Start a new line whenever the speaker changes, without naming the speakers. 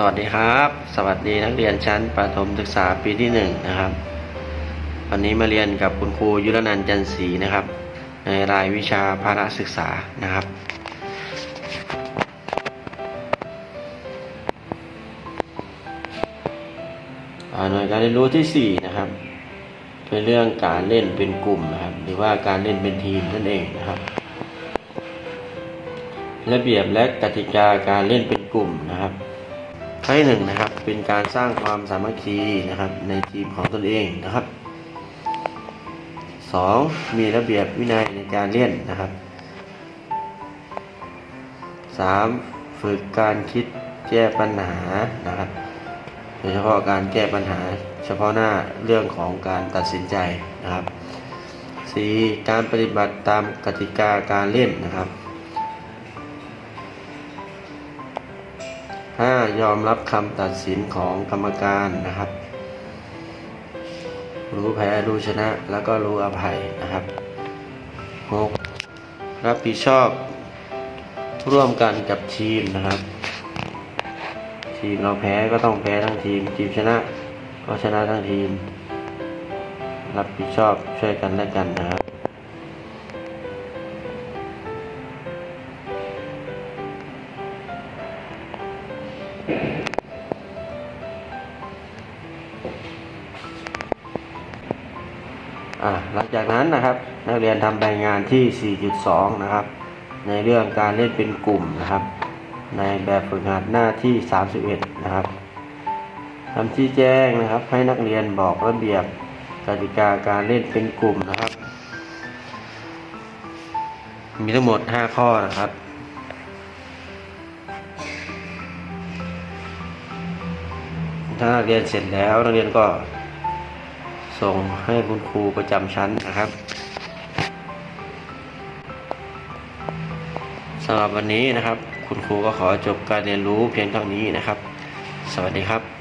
สวัสดีครับ สวัสดีนักเรียนชั้นประถมศึกษาปีที่หนึ่งนะครับ วันนี้มาเรียนกับคุณครูยุรนันจันศรีนะครับ ในรายวิชาภาระศึกษานะครับ หน่วยการเรียนรู้ที่ 4 นะครับ เป็นเรื่องการเล่นเป็นกลุ่มนะครับ หรือว่าการเล่นเป็นทีมนั่นเองนะครับระเบียบและกติกาการเล่นเป็นกลุ่มนะครับ ข้อที่หนึ่งนะครับ เป็นการสร้างความสามัคคีนะครับ ในทีมของตนเองนะครับสองมีระเบียบวินัยในการเล่นนะครับสามฝึกการคิดแก้ปัญหานะครับโดยเฉพาะการแก้ปัญหาเฉพาะหน้าเรื่องของการตัดสินใจนะครับสี่การปฏิบัติตามกติกาการเล่นนะครับ 5. ยอมรับคำตัดสินของกรรมการนะครับ รู้แพ้รู้ชนะแล้วก็รู้อภัยนะครับ 6. รับผิดชอบร่วมกันกับทีมนะครับ ทีมเราแพ้ก็ต้องแพ้ทั้งทีม ทีมชนะก็ชนะทั้งทีม รับผิดชอบช่วยกันและกันนะครับ หลังจากนั้นนะครับนักเรียนทำรายงานที่ 4.2 นะครับ ในเรื่องการเล่นเป็นกลุ่มนะครับ ในแบบฝึกหัดหน้าที่ 31 นะครับคำชี้แจงนะครับให้นักเรียนบอกระเบียบกติกาการเล่นเป็นกลุ่มนะครับ มีทั้งหมด 5 ข้อนะครับ ถ้าเรียนเสร็จแล้วนักเรียนก็ส่งให้คุณครูประจำชั้นนะครับสำหรับวันนี้นะครับ คุณครูก็ขอจบการเรียนรู้เพียงเท่านี้นะครับ สวัสดีครับ